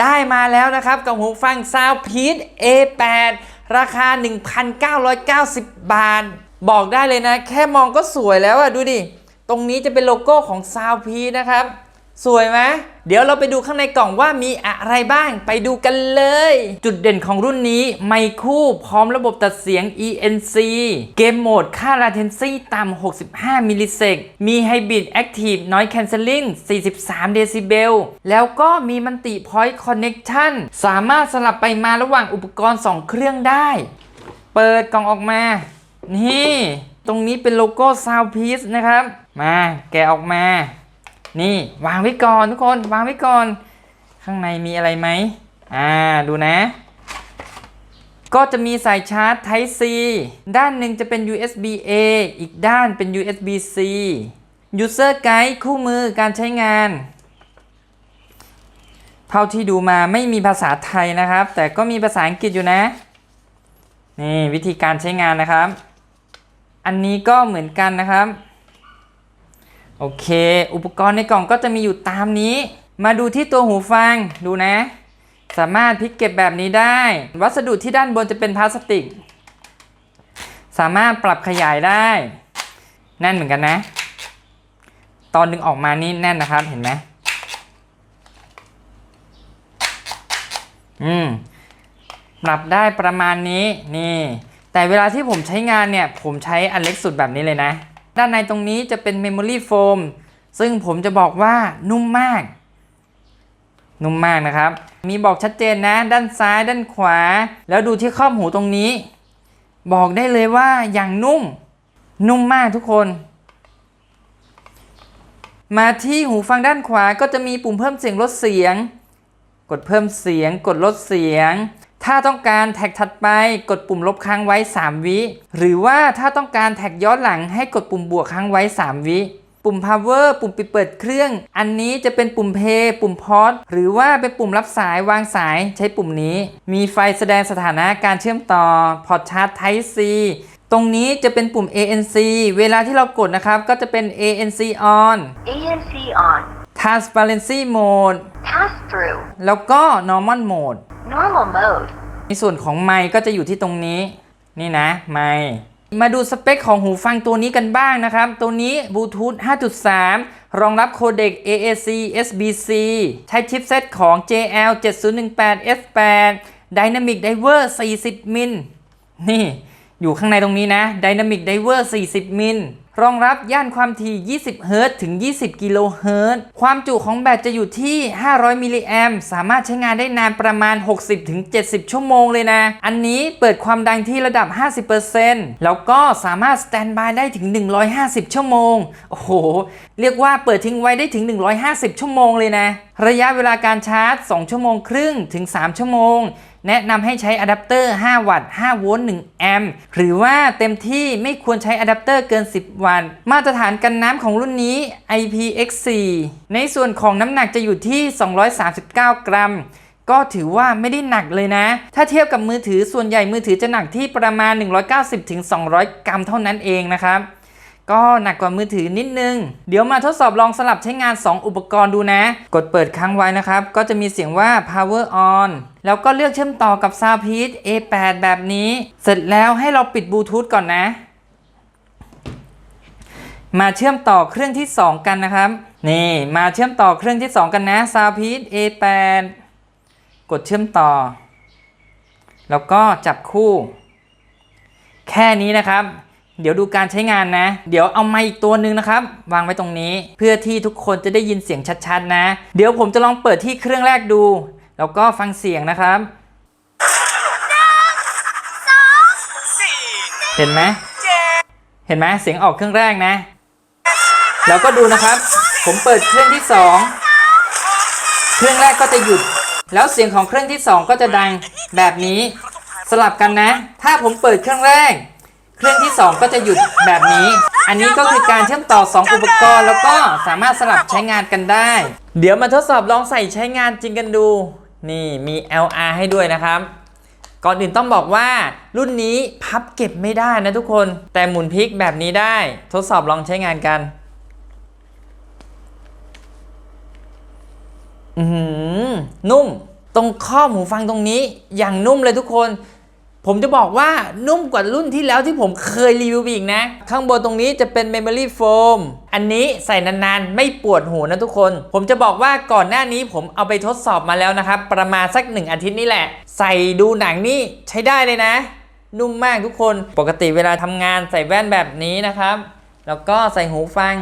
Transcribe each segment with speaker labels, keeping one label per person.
Speaker 1: ได้มาแล้วนะครับกับหูฟัง Soundpeace A8 ราคา 1,990 บาท บอกได้เลยนะ แค่มองก็สวยแล้วอะดูดิ ตรงนี้จะเป็นโลโก้ของ Soundpeace นะครับ สวยไหมเดี๋ยวเราไปดูข้างในกล่องว่ามีอะไรบ้างไปดูกันเลย จุดเด่นของรุ่นนี้ ไมค์คู่พร้อมระบบตัดเสียง ENC เกมโหมดค่า latency ต่ำ 65 มิลลิเซกมี Hybrid Active Noise Cancelling 43 เดซิเบล แล้วก็มีมันติ Point Connection สามารถสลับไปมาระหว่างอุปกรณ์ 2 เครื่องได้ เปิดกล่องออกมา นี่ ตรงนี้เป็นโลโก้ Soundpiece นะครับ มาแกะออกมา นี่วางไว้ก่อนทุกคนวางไว้ก่อน ข้างในมีอะไรไหมอ่าดูนะ ก็จะมีสายชาร์จ Type C ด้านหนึ่งจะเป็น USB A อีกด้านเป็น USB C User Guide คู่มือการใช้งาน เท่าที่ดูมาไม่มีภาษาไทยนะครับ แต่ก็มีภาษาอังกฤษอยู่นะ นี่วิธีการใช้งานนะครับ อันนี้ก็เหมือนกันนะครับ โอเค อุปกรณ์ในกล่องก็จะมีอยู่ตามนี้ มาดูที่ตัวหูฟังดูนะ สามารถพลิกเก็บแบบนี้ได้ วัสดุที่ด้านบนจะเป็นพลาสติก สามารถปรับขยายได้ แน่นเหมือนกันนะ ตอนดึงออกมานี่แน่นนะครับเห็นไหมอืมปรับได้ประมาณนี้นี่ แต่เวลาที่ผมใช้งานเนี่ย ผมใช้อันเล็กสุดแบบนี้เลยนะ ด้านในตรงนี้จะเป็น Memory Foam ซึ่งผมจะบอกว่านุ่มมาก นุ่มมากนะครับ มีบอกชัดเจนนะ ด้านซ้ายด้านขวา แล้วดูที่ข้อมหูตรงนี้ บอกได้เลยว่าอย่างนุ่ม นุ่มมากทุกคน มาที่หูฟังด้านขวาก็จะมีปุ่มเพิ่มเสียงลดเสียง กดเพิ่มเสียง กดลดเสียง ถ้าต้องการแท็กถัดไปกดปุ่มลบค้างไว้ 3 วิ หรือว่าถ้าต้องการแท็กย้อนหลังให้กดปุ่มบวกค้างไว้ 3 วิปุ่ม power ปุ่มปิดเปิดเครื่อง อันนี้จะเป็นปุ่ม play ปุ่ม pause หรือว่าเป็นปุ่มรับสายวางสายใช้ปุ่มนี้ มีไฟแสดงสถานะการเชื่อมต่อ พอร์ตชาร์จ Type C ตรงนี้จะเป็นปุ่ม ANC เวลาที่เรากดนะครับ ก็จะเป็น ANC on
Speaker 2: ANC on.
Speaker 1: transparency mode
Speaker 2: Pass through.
Speaker 1: แล้วก็ normal mode
Speaker 2: Normal mode.
Speaker 1: ในส่วนของไมค์ก็จะอยู่ที่ตรงนี้ นี่นะไมค์มาดูสเปคของหูฟังตัวนี้กันบ้างนะครับ ตัวนี้บลูทูธ 5.3 รองรับโคเด็ก AAC SBC ใช้ชิปเซตของ JL 7018 F8 Dynamic Diver 40 มิล นี่ อยู่ข้างในตรงนี้นะ Dynamic Diver 40 มิล รองรับย่านความถี่ 20 เฮิรตซ์ถึง 20 กิโลเฮิรตซ์ ความจุของแบตจะอยู่ที่ 500 มิลลิแอมสามารถใช้งานได้นานประมาณ 60ถึง70 ชั่วโมงเลยนะ อันนี้เปิดความดังที่ระดับ 50%แล้วก็สามารถสแตนบายได้ถึง 150 ชั่วโมง โอ้โห เรียกว่าเปิดทิ้งไว้ได้ถึง 150 ชั่วโมงเลยนะ ระยะเวลาการชาร์จ 2 ชั่วโมงครึ่งถึง 3 ชั่วโมง แนะนำให้ใช้อะแดปเตอร์ 5 วัตต์ 5 โวลต์ 1 แอมป์ หรือว่าเต็มที่ไม่ควรใช้อะแดปเตอร์เกิน 10 วัตต์มาตรฐานกันน้ำของรุ่นนี้ IPX4 ในส่วนของน้ำหนักจะอยู่ที่ 239 กรัม ก็ถือว่าไม่ได้หนักเลยนะ ถ้าเทียบกับมือถือส่วนใหญ่มือถือจะหนักที่ประมาณ 190-200 กรัมเท่านั้นเองนะครับ ก็หนักกว่ามือถือนิดนึง เดี๋ยวมาทดสอบลองสลับใช้งาน 2 อุปกรณ์ดูนะ กดเปิดค้างไว้นะครับ ก็จะมีเสียงว่า power on แล้วก็เลือกเชื่อมต่อกับ Soundpeace A8 แบบนี้ เสร็จแล้วให้เราปิดบลูทูธก่อนนะ มาเชื่อมต่อเครื่องที่ 2 กันนะครับ นี่มาเชื่อมต่อเครื่องที่ 2 กันนะ Soundpeace A8 กดเชื่อมต่อ แล้วก็จับคู่ แค่นี้นะครับ เดี๋ยวดูการใช้งานนะ เดี๋ยวเอาไมาอีกตัวหนึ่งนะครับ วางไว้ตรงนี้ เพื่อที่ทุกคนจะได้ยินเสียงชัดๆนะ เดี๋ยวผมจะลองเปิดที่เครื่องแรกดู แล้วก็ฟังเสียงนะครับเห็นไหมเห็นไหมเสียงออกเครื่องแรกนะ แล้วก็ดูนะครับ ผมเปิดเครื่องที่สองเครื่องแรกก็จะหยุด แล้วเสียงของเครื่องที่สองก็จะดังแบบนี้สลับกันนะ ถ้าผมเปิดเครื่องแรก เครื่องที่ 2 ก็จะหยุดแบบนี้ อันนี้ก็คือการเชื่อมต่อ 2 อุปกรณ์ แล้วก็สามารถสลับใช้งานกันได้ เดี๋ยวมาทดสอบลองใส่ใช้งานจริงกันดู นี่มี LR ให้ด้วยนะครับ ก่อนอื่นต้องบอกว่ารุ่นนี้พับเก็บไม่ได้นะทุกคน แต่หมุนพลิกแบบนี้ได้ ทดสอบลองใช้งานกัน อือหือนุ่ม ตรงข้อหูฟังตรงนี้อย่างนุ่มเลยทุกคน ผมจะบอกว่านุ่มกว่ารุ่นที่แล้วที่ผมเคยรีวิวอีกนะ ข้างบนตรงนี้จะเป็น Memory Foam อันนี้ใส่นานๆ ไม่ปวดหูนะทุกคน ผมจะบอกว่าก่อนหน้านี้ผมเอาไปทดสอบมาแล้วนะครับ ประมาณสักหนึ่งอาทิตย์นี่แหละ ใส่ดูหนังนี่ใช้ได้เลยนะ นุ่มมากทุกคนปกติเวลาทำงานใส่แว่นแบบนี้นะครับ แล้วก็ใส่หูฟัง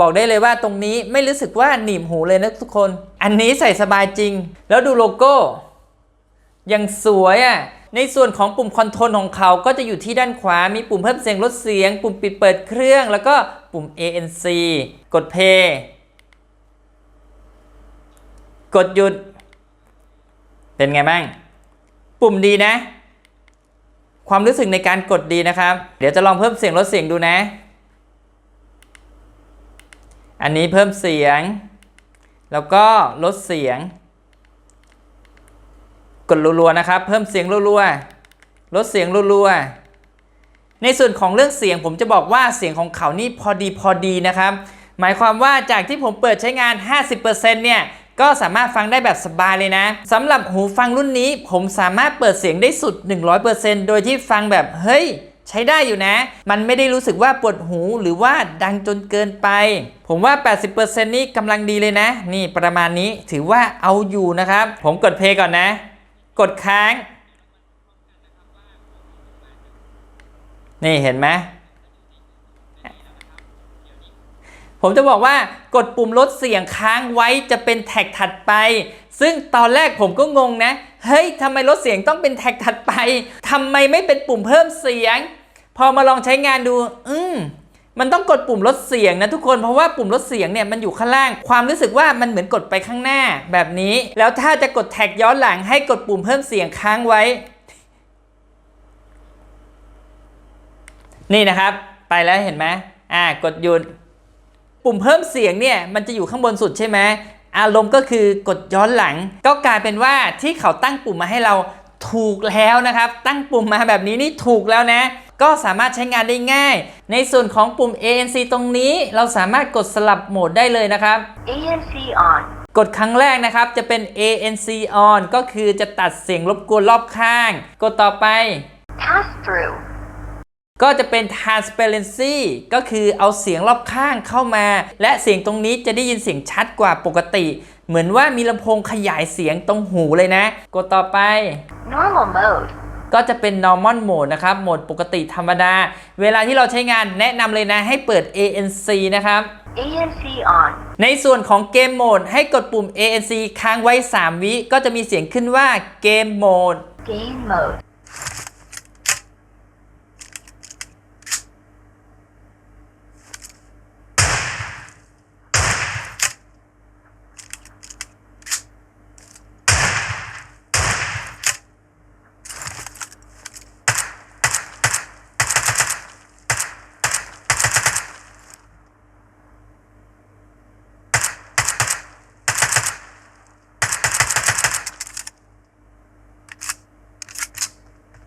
Speaker 1: บอกได้เลยว่าตรงนี้ไม่รู้สึกว่าหนีบหูเลยนะทุกคน อันนี้ใส่สบายจริง แล้วดูโลโก้ยังสวยอะ่ะ ในส่วนของปุ่มคอนโทรลของเขาก็จะอยู่ที่ด้านขวา มีปุ่มเพิ่มเสียงลดเสียง ปุ่มปิดเปิดเครื่อง แล้วก็ปุ่ม ANC กด Play กดหยุด เป็นไงบ้าง ปุ่มดีนะ ความรู้สึกในการกดดีนะครับ เดี๋ยวจะลองเพิ่มเสียงลดเสียงดูนะ อันนี้เพิ่มเสียง แล้วก็ลดเสียง กดรัวๆนะครับ เพิ่มเสียงรัวๆลดเสียงรัวๆในส่วนของเรื่องเสียงผมจะบอกว่าเสียงของเขานี่พอดีพอดีนะครับ หมายความว่าจากที่ผมเปิดใช้งาน 50%เนี่ยก็สามารถฟังได้แบบสบายเลยนะสำหรับหูฟังรุ่นนี้ ผมสามารถเปิดเสียงได้สุด 100%โดยที่ฟังแบบเฮ้ยใช้ได้อยู่นะ มันไม่ได้รู้สึกว่าปวดหูหรือว่าดังจนเกินไป ผมว่า 80%นี่กำลังดีเลยนะ นี่ประมาณนี้ถือว่าเอาอยู่นะครับ ผมกดเพลย์ก่อนนะ กดค้าง นี่เห็นไหมผมจะบอกว่ากดปุ่มลดเสียงค้างไว้จะเป็นแท็กถัดไป ซึ่งตอนแรกผมก็งงนะ เฮ้ยทำไมลดเสียงต้องเป็นแท็กถัดไปทำไมไม่เป็นปุ่มเพิ่มเสียง พอมาลองใช้งานดู อืม มันต้องกดปุ่มลดเสียงนะทุกคนเพราะว่าปุ่มลดเสียงเนี่ยมันอยู่ข้างล่าง ความรู้สึกว่ามันเหมือนกดไปข้างหน้าแบบนี้ แล้วถ้าจะกดแท็กย้อนหลังให้กดปุ่มเพิ่มเสียงค้างไว้ นี่นะครับ ไปแล้วเห็นไหมอ่ากดหยุดปุ่มเพิ่มเสียงเนี่ยมันจะอยู่ข้างบนสุดใช่ไหมอารมณ์ก็คือกดย้อนหลัง ก็กลายเป็นว่าที่เขาตั้งปุ่มมาให้เราถูกแล้วนะครับ ตั้งปุ่มมาแบบนี้นี่ถูกแล้วนะ ก็สามารถใช้งานได้ง่าย ในส่วนของปุ่ม ANC ตรงนี้เราสามารถกดสลับโหมดได้เลยนะครับ
Speaker 2: ANC on.
Speaker 1: กดครั้งแรกนะครับจะเป็น ANC on ก็คือจะตัดเสียงรบกวนรอบข้าง กดต่อไป
Speaker 2: Pass through.
Speaker 1: ก็จะเป็น transparency ก็คือเอาเสียงรอบข้างเข้ามา และเสียงตรงนี้จะได้ยินเสียงชัดกว่าปกติ เหมือนว่ามีลำโพงขยายเสียงตรงหูเลยนะ กดต่อไป
Speaker 2: Normal mode.
Speaker 1: ก็จะเป็น normal mode นะครับ โหมดปกติธรรมดา เวลาที่เราใช้งานแนะนำเลยนะให้เปิด ANC นะครับ
Speaker 2: ANC on.
Speaker 1: ในส่วนของเกมโหมดให้กดปุ่ม ANC ค้างไว้ 3 วิ ก็จะมีเสียงขึ้นว่าเกมโหมด
Speaker 2: Game mode.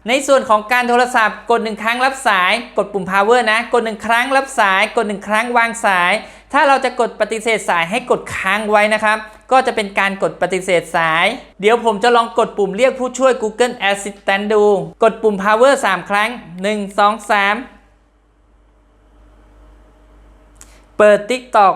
Speaker 1: ในส่วนของการโทรศัพท์ กดหนึ่งครั้งรับสาย กดปุ่ม power นะ กดหนึ่งครั้งรับสาย กดหนึ่งครั้งวางสาย ถ้าเราจะกดปฏิเสธสายให้กดค้างไว้นะครับ ก็จะเป็นการกดปฏิเสธสาย เดี๋ยวผมจะลองกดปุ่มเรียกผู้ช่วย Google Assistant ดู กดปุ่ม power 3 ครั้ง 1 2 3 เปิด TikTok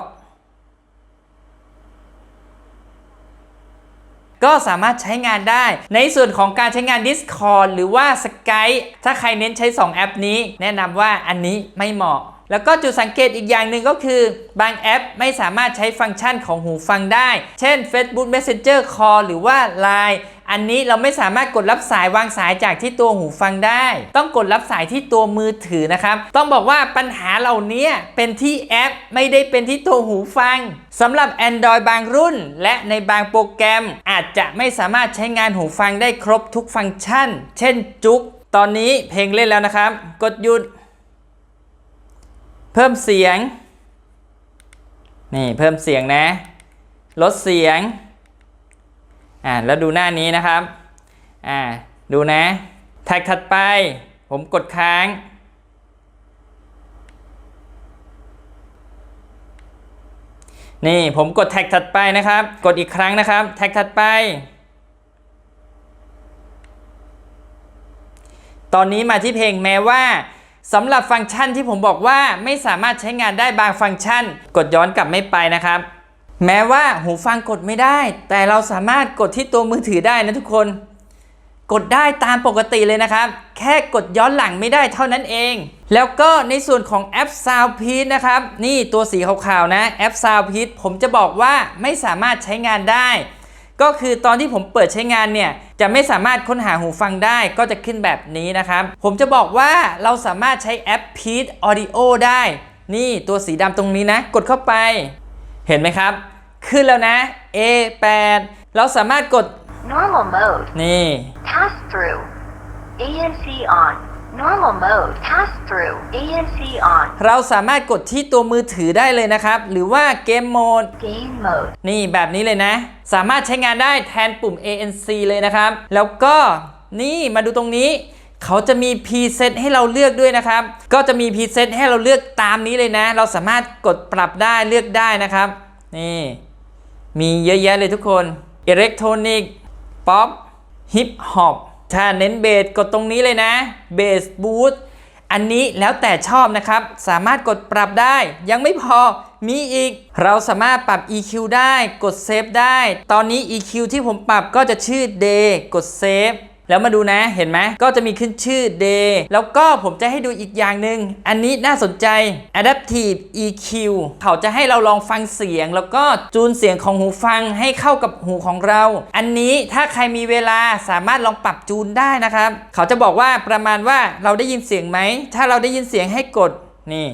Speaker 1: ก็สามารถใช้งานได้ ในส่วนของการใช้งาน Discord หรือว่า Skype ถ้าใครเน้นใช้ 2 แอปนี้ แนะนำว่าอันนี้ไม่เหมาะแล้วก็จุดสังเกตอีกอย่างหนึ่งก็คือ บางแอปไม่สามารถใช้ฟังก์ชันของหูฟังได้ เช่น Facebook Messenger Call หรือว่า Line อันนี้เราไม่สามารถกดรับสายวางสายจากที่ตัวหูฟังได้ ต้องกดรับสายที่ตัวมือถือนะครับ ต้องบอกว่าปัญหาเหล่านี้เป็นที่แอปไม่ได้เป็นที่ตัวหูฟังสำหรับ Android บางรุ่น และในบางโปรแกรมอาจจะไม่สามารถใช้งานหูฟังได้ครบทุกฟังก์ชัน เช่นจุก ตอนนี้เพลงเล่นแล้วนะครับ กดหยุด เพิ่มเสียง นี่เพิ่มเสียงนะ ลดเสียง่าแล้วดูหน้านี้นะครับอ่าดูนะ แท็กถัดไป ผมกดค้าง นี่ผมกดแท็กถัดไปนะครับ กดอีกครั้งนะครับ แท็กถัดไป ตอนนี้มาที่เพลงแม้ว่าสำหรับฟังก์ชันที่ผมบอกว่าไม่สามารถใช้งานได้บางฟังก์ชัน กดย้อนกลับไม่ไปนะครับ แม้ว่าหูฟังกดไม่ได้ แต่เราสามารถกดที่ตัวมือถือได้นะทุกคน กดได้ตามปกติเลยนะครับ แค่กดย้อนหลังไม่ได้เท่านั้นเอง แล้วก็ในส่วนของแอป Sound p e a นะครับ นี่ตัวสีขาวๆนะแอป Sound p e a ผมจะบอกว่าไม่สามารถใช้งานได้ ก็คือตอนที่ผมเปิดใช้งานเนี่ย จะไม่สามารถค้นหาหูฟังได้ก็จะขึ้นแบบนี้นะครับ ผมจะบอกว่าเราสามารถใช้แอป Peat Audio ได้ นี่ตัวสีดำตรงนี้นะ กดเข้าไป เห็นไหมครับ ขึ้นแล้วนะ A8 เราสามารถกด
Speaker 2: Normal mode.
Speaker 1: นี่
Speaker 2: Pass through. ANC on. Normal mode. Pass through. ANC on.
Speaker 1: เราสามารถกดที่ตัวมือถือได้เลยนะครับ หรือว่าเกมโหมด
Speaker 2: Game mode.
Speaker 1: นี่แบบนี้เลยนะ สามารถใช้งานได้แทนปุ่ม ANC เลยนะครับ แล้วก็นี่มาดูตรงนี้ เขาจะมี preset ให้เราเลือกด้วยนะครับ ก็จะมี preset ให้เราเลือกตามนี้เลยนะ เราสามารถกดปรับได้เลือกได้นะครับ นี่ มีเยอะแยะเลยทุกคนอิเล็กทรอนิกส์ป๊อปฮิปฮอปถ้าเน้นเบสกดตรงนี้เลยนะเบสบูทอันนี้แล้วแต่ชอบนะครับ สามารถกดปรับได้ ยังไม่พอมีอีก เราสามารถปรับ EQ ได้กดเซฟได้ ตอนนี้ EQ ที่ผมปรับก็จะชื่อ Day กดเซฟ แล้วมาดูนะเห็นไหมก็จะมีขึ้นชื่อ Day แล้วก็ผมจะให้ดูอีกอย่างหนึ่งอันนี้น่าสนใจ Adaptive EQ เขาจะให้เราลองฟังเสียง แล้วก็จูนเสียงของหูฟังให้เข้ากับหูของเรา อันนี้ถ้าใครมีเวลาสามารถลองปรับจูนได้นะครับ เขาจะบอกว่าประมาณว่าเราได้ยินเสียงไหม ถ้าเราได้ยินเสียงให้กดนี่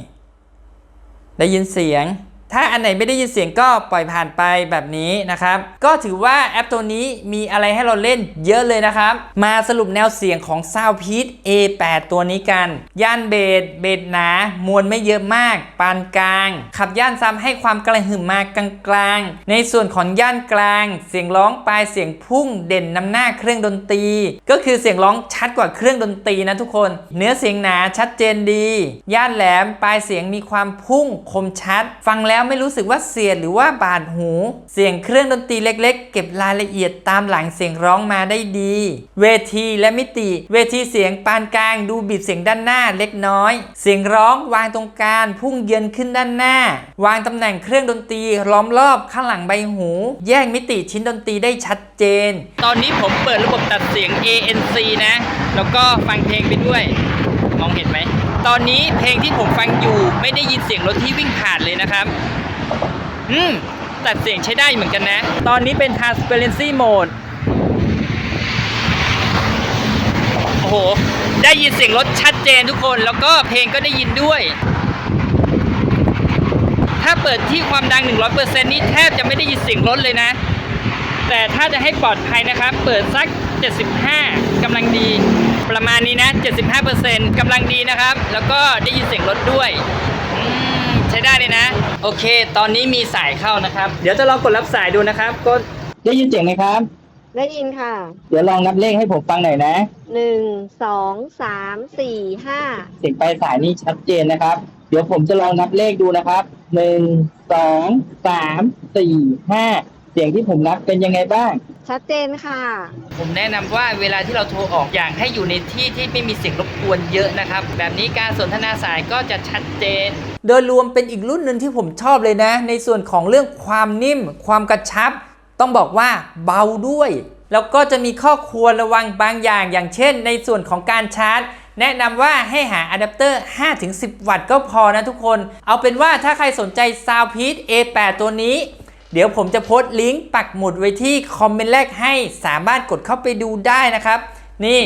Speaker 1: ได้ยินเสียง ถ้าอันไหนไม่ได้ยินเสียงก็ปล่อยผ่านไปแบบนี้นะครับ ก็ถือว่าแอปตัวนี้มีอะไรให้เราเล่นเยอะเลยนะครับ มาสรุปแนวเสียงของ Soundpeat A8 ตัวนี้กัน ย่านเบสเบสหนามวลไม่เยอะมาก ปานกลาง ขับย่านซ้ำให้ความกระหึ่มมากกลางๆ ในส่วนของย่านกลาง เสียงร้องปลายเสียงพุ่งเด่นนำหน้าเครื่องดนตรี ก็คือเสียงร้องชัดกว่าเครื่องดนตรีนะทุกคน เนื้อเสียงหนาชัดเจนดี ย่านแหลมปลายเสียงมีความพุ่งคมชัด ฟังแล้วไม่รู้สึกว่าเสียดหรือว่าบาดหู เสียงเครื่องดนตรีเล็ก ๆ เก็บรายละเอียดตามหลังเสียงร้องมาได้ดี เวทีและมิติ เวทีเสียงปานกลางดูบีบเสียงด้านหน้าเล็กน้อย เสียงร้องวางตรงกลางพุ่งเย็นขึ้นด้านหน้า วางตำแหน่งเครื่องดนตรีล้อมรอบข้างหลังใบหู แยกมิติชิ้นดนตรีได้ชัดเจน ตอนนี้ผมเปิดระบบตัดเสียง ANC นะ แล้วก็ฟังเพลงไปด้วย มองเห็นไหม ตอนนี้เพลงที่ผมฟังอยู่ไม่ได้ยินเสียงรถที่วิ่งผ่านเลยนะครับ อืมตัดเสียงใช้ได้เหมือนกันนะ ตอนนี้เป็น transparency mode โอ้โห ได้ยินเสียงรถชัดเจนทุกคน แล้วก็เพลงก็ได้ยินด้วย ถ้าเปิดที่ความดัง 100%นี่แทบจะไม่ได้ยินเสียงรถเลยนะ แต่ถ้าจะให้ปลอดภัยนะครับ เปิดสัก 75กำลังดี ประมาณนี้นะ 75%กำลังดีนะครับ แล้วก็ได้ยินเสียงรถด้วยอืมใช้ได้เลยนะ โอเค ตอนนี้มีสายเข้านะครับ เดี๋ยวจะลองกดรับสายดูนะครับกดได้ยินเสียงไหมครับ
Speaker 3: ได้ยินค่ะ
Speaker 1: เดี๋ยวลองนับเลขให้ผมฟังหน่อยนะ
Speaker 3: หนึ่งสองสามสี่ห้า
Speaker 1: เสียงปลายสายนี่ชัดเจนนะครับ เดี๋ยวผมจะลองนับเลขดูนะครับหนึ่งสองสามสี่ห้า เสียงที่ผมนับเป็นยังไงบ้าง
Speaker 3: ชัดเจนค่ะ
Speaker 1: ผมแนะนำว่าเวลาที่เราโทรออกอยากให้อยู่ในที่ที่ไม่มีเสียงรบกวนเยอะนะครับ แบบนี้การสนทนาสายก็จะชัดเจน โดยรวมเป็นอีกรุ่นหนึ่งที่ผมชอบเลยนะ ในส่วนของเรื่องความนิ่ม ความกระชับ ต้องบอกว่าเบาด้วย แล้วก็จะมีข้อควรระวังบางอย่าง อย่างเช่น ในส่วนของการชาร์จ แนะนำว่าให้หาอะแดปเตอร์ 5-10 วัตต์ก็พอนะทุกคน เอาเป็นว่าถ้าใครสนใจ Soundpeat A8 ตัวนี้ เดี๋ยวผมจะโพสต์ลิงก์ปักหมุดไว้ที่คอมเมนต์แรกให้สามารถกดเข้าไปดูได้นะครับ นี่